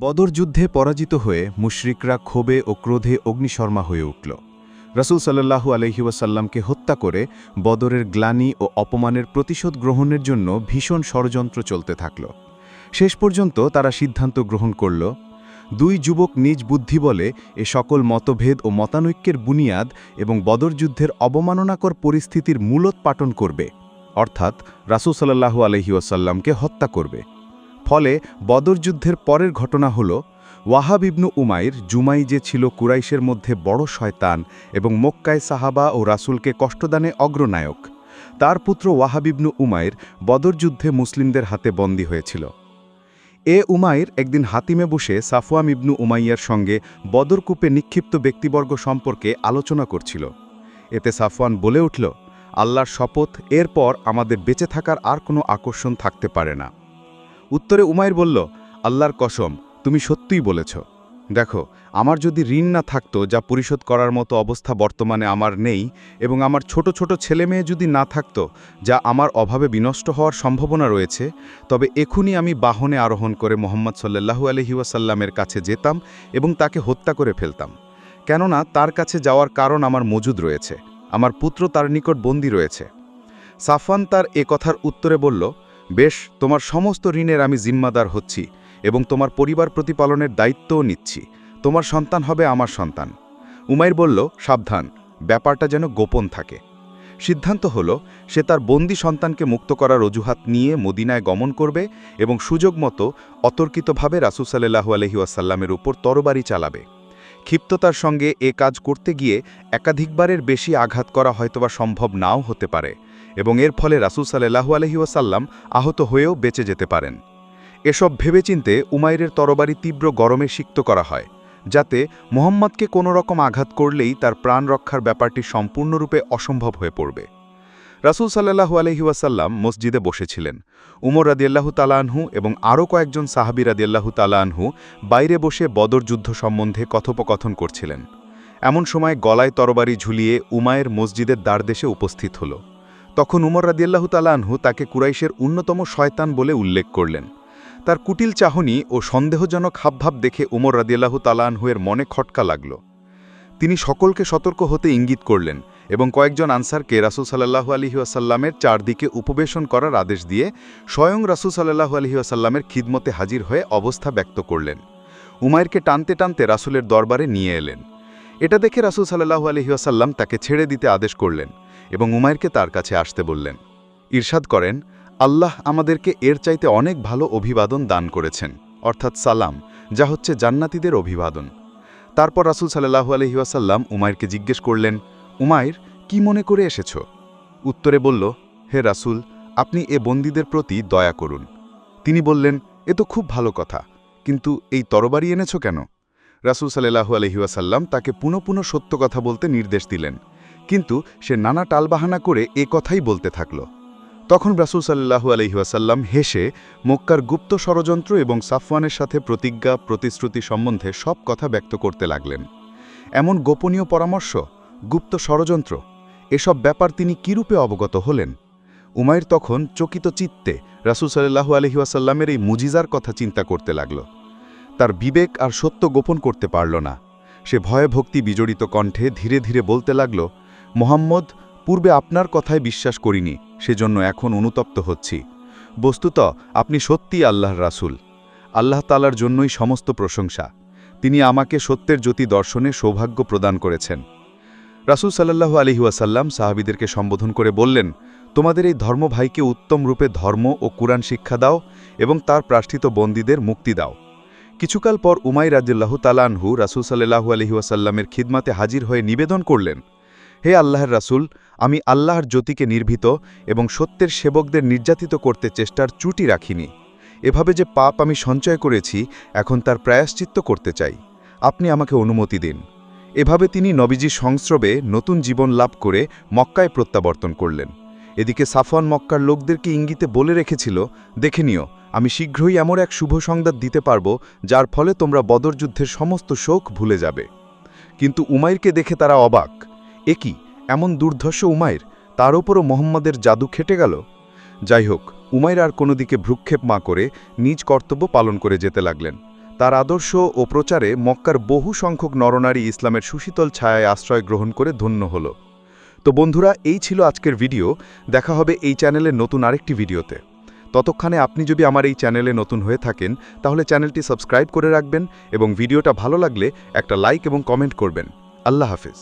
বদর যুদ্ধে পরাজিত হয়ে মুশরিকরা ক্ষোভে ও ক্রোধে অগ্নিশর্মা হয়ে উঠল। রাসূল সাল্লাহু আলহিউসাল্লামকে হত্যা করে বদরের গ্লানি ও অপমানের প্রতিশোধ গ্রহণের জন্য ভীষণ ষড়যন্ত্র চলতে থাকল। শেষ পর্যন্ত তারা সিদ্ধান্ত গ্রহণ করল, দুই যুবক নিজ বুদ্ধি বলে এ সকল মতভেদ ও মতানৈক্যের বুনিয়াদ এবং বদর যুদ্ধের অবমাননাকর পরিস্থিতির মূলোৎপাটন করবে, অর্থাৎ রাসূল সাল্লাহু আলহিউসাল্লামকে হত্যা করবে। ফলে বদর যুদ্ধের পরের ঘটনা হল, ওয়াহাব ইবনু উমাইর জুমাই যে ছিল কুরাইশের মধ্যে বড় শয়তান এবং মক্কায় সাহাবা ও রাসূলকে কষ্টদানে অগ্রনায়ক, তার পুত্র ওয়াহাব ইবনু উমাইর বদর যুদ্ধে মুসলিমদের হাতে বন্দী হয়েছিল। এ উমাইর একদিন হাতিমে বসে সাফওয়াম ইবনু উমাইয়ার সঙ্গে বদরকূপে নিক্ষিপ্ত ব্যক্তিবর্গ সম্পর্কে আলোচনা করছিল। এতে সাফওয়ান বলে উঠল, আল্লাহর শপথ, এরপর আমাদের বেঁচে থাকার আর কোনো আকর্ষণ থাকতে পারে না। উত্তরে উমাইর বলল, আল্লাহর কসম, তুমি সত্যিই বলেছ। দেখো, আমার যদি ঋণ না থাকতো যা পরিশোধ করার মতো অবস্থা বর্তমানে আমার নেই এবং আমার ছোট ছোট ছেলে মেয়ে যদি না থাকতো যা আমার অভাবে বিনষ্ট হওয়ার সম্ভাবনা রয়েছে, তবে এখনই আমি বাহনে আরোহণ করে মোহাম্মদ সাল্লাহু আলহি ওয়াসাল্লামের কাছে যেতাম এবং তাকে হত্যা করে ফেলতাম। কেননা তার কাছে যাওয়ার কারণ আমার মজুদ রয়েছে। আমার পুত্র তার নিকট বন্দী রয়েছে। সাফান তার এ কথার উত্তরে বলল বেশ, তোমার সমস্ত ঋণের আমি জিম্মাদার হচ্ছি এবং তোমার পরিবার প্রতিপালনের দায়িত্বও নিচ্ছি। তোমার সন্তান হবে আমার সন্তান। উমাইর বলল, সাবধান, ব্যাপারটা যেন গোপন থাকে। সিদ্ধান্ত হল, সে তার বন্দি সন্তানকে মুক্ত করার অজুহাত নিয়ে মদিনায় গমন করবে এবং সুযোগ মতো অতর্কিতভাবে রাসুসাল্লাহু আলহিউসাল্লামের উপর তরবারি চালাবে। ক্ষিপ্ততার সঙ্গে এ কাজ করতে গিয়ে একাধিকবারের বেশি আঘাত করা হয়তোবা সম্ভব নাও হতে পারে। এবং এর ফলে রাসুল সাল্লাহু আলহিউসাল্লাম আহত হয়েও বেঁচে যেতে পারেন। এসব ভেবেচিন্তে উমাইরের তরবারি তীব্র গরমে সিক্ত করা হয়, যাতে মোহাম্মদকে কোনো রকম আঘাত করলেই তার প্রাণ রক্ষার ব্যাপারটি সম্পূর্ণরূপে অসম্ভব হয়ে পড়বে। রাসুল সাল্লাহু আলহিউসাল্লাম মসজিদে বসেছিলেন। উমর রাদিয়াল্লাহু তালানহু এবং আরও কয়েকজন সাহাবি রাদিয়াল্লাহু তালানহু বাইরে বসে বদর যুদ্ধ সম্বন্ধে কথোপকথন করছিলেন। এমন সময় গলায় তরবারি ঝুলিয়ে উমায়ের মসজিদের দ্বারদেশে উপস্থিত হল। তখন উমর রাদিয়াল্লাহু তালানহু তাকে কুরাইশের অন্যতম শয়তান বলে উল্লেখ করলেন। তার কুটিল চাহনি ও সন্দেহজনক হাবভাব দেখে উমর রাদিয়াল্লাহু তালানহুয়ের মনে খটকা লাগল। তিনি সকলকে সতর্ক হতে ইঙ্গিত করলেন এবং কয়েকজন আনসারকে রাসুল সাল্লাহু আলহিউসাল্লামের চারদিকে উপবেশন করার আদেশ দিয়ে স্বয়ং রাসুল সাল্লাহু আলহিউসাল্লামের খিদমতে হাজির হয়ে অবস্থা ব্যক্ত করলেন। উমায়েরকে টানতে টানতে রাসুলের দরবারে নিয়ে এলেন। এটা দেখে রাসুল সাল্লাহু আলহিউসাল্লাম তাকে ছেড়ে দিতে আদেশ করলেন। এবং উমায়েরকে তার কাছে আসতে বললেন। ঈর্ষাদ করেন, আল্লাহ আমাদেরকে এর চাইতে অনেক ভালো অভিবাদন দান করেছেন, অর্থাৎ সালাম, যা হচ্ছে জান্নাতিদের অভিবাদন। তারপর রাসুল সাল্লাহু আলহিউসাল্লাম উমায়েরকে জিজ্ঞেস করলেন, উমাইর, কি মনে করে এসেছ? উত্তরে বলল, হে রাসুল, আপনি এ বন্দীদের প্রতি দয়া করুন। তিনি বললেন, এ তো খুব ভালো কথা, কিন্তু এই তরবারি এনেছ কেন? রাসুল সাল্লাহু আলহিউসাল্লাম তাকে পুনঃ পুনঃ সত্য কথা বলতে নির্দেশ দিলেন। কিন্তু সে নানা টালবাহানা করে এ কথাই বলতে থাকল। তখন রাসুল সাল্লাহু আলহিহাসাল্লাম হেসে মক্কার গুপ্ত ষড়যন্ত্র এবং সাফওয়ানের সাথে প্রতিজ্ঞা, প্রতিশ্রুতি সম্বন্ধে সব কথা ব্যক্ত করতে লাগলেন। এমন গোপনীয় পরামর্শ, গুপ্ত ষড়যন্ত্র, এসব ব্যাপার তিনি কিরূপে অবগত হলেন? উমাইর তখন চকিত চিত্তে রাসুল সাল্লাহু আলহিহাসাল্লামের এই মুজিজার কথা চিন্তা করতে লাগল। তার বিবেক আর সত্য গোপন করতে পারল না। সে ভয়ে ভক্তি বিজড়িত কণ্ঠে ধীরে ধীরে বলতে লাগল মোহাম্মদ, পূর্বে আপনার কথায় বিশ্বাস করিনি, সেজন্য এখন অনুতপ্ত হচ্ছি। বস্তুত, আপনি সত্যি আল্লাহর রাসুল। আল্লাহ তালার জন্যই সমস্ত প্রশংসা। তিনি আমাকে সত্যের জ্যোতি দর্শনে সৌভাগ্য প্রদান করেছেন। রাসুল সাল্লাহু আলহিউসাল্লাম সাহাবিদেরকে সম্বোধন করে বললেন, তোমাদের এই ধর্মভাইকে উত্তম রূপে ধর্ম ও কুরআন শিক্ষা দাও এবং তার প্রার্থিত বন্দীদের মুক্তি দাও। কিছুকাল পর উমাই রাজিল্লাহু তালানহু রাসুল সাল্লাহু আলহিউসাল্লামের খিদমাতে হাজির হয়ে নিবেদন করলেন হে আল্লাহর রাসুল, আমি আল্লাহর জ্যোতিকে নির্ভীত এবং সত্যের সেবকদের নির্যাতিত করতে চেষ্টার চুটি রাখিনি। এভাবে যে পাপ আমি সঞ্চয় করেছি, এখন তার প্রায়শ্চিত্ত করতে চাই। আপনি আমাকে অনুমতি দিন। এভাবে তিনি নবীজি সংস্রবে নতুন জীবন লাভ করে মক্কায় প্রত্যাবর্তন করলেন। এদিকে সাফওয়ান মক্কার লোকদেরকে ইঙ্গিতে বলে রেখেছিল, দেখে নিও, আমি শীঘ্রই এমন এক শুভ সংবাদ দিতে পারব, যার ফলে তোমরা বদর যুদ্ধের সমস্ত শোক ভুলে যাবে। কিন্তু উমাইরকে দেখে তারা অবাক। এ কি, এমন দুর্ধর্ষ উমাইর? তার ওপরও মোহাম্মদের জাদু খেটে গেল? যাই হোক উমাইর আর কোনো দিকে ভ্রুক্ষেপ মা করে নিজ কর্তব্য পালন করে যেতে লাগলেন। তার আদর্শ ও প্রচারে মক্কার বহু সংখ্যক নরনারী ইসলামের সুশীতল ছায়ায় আশ্রয় গ্রহণ করে ধন্য হল। তো বন্ধুরা, এই ছিল আজকের ভিডিও। দেখা হবে এই চ্যানেলের নতুন আরেকটি ভিডিওতে। ততক্ষণে আপনি যদি আমার এই চ্যানেলে নতুন হয়ে থাকেন, তাহলে চ্যানেলটি সাবস্ক্রাইব করে রাখবেন এবং ভিডিওটা ভালো লাগলে একটা লাইক এবং কমেন্ট করবেন। আল্লাহ হাফিজ।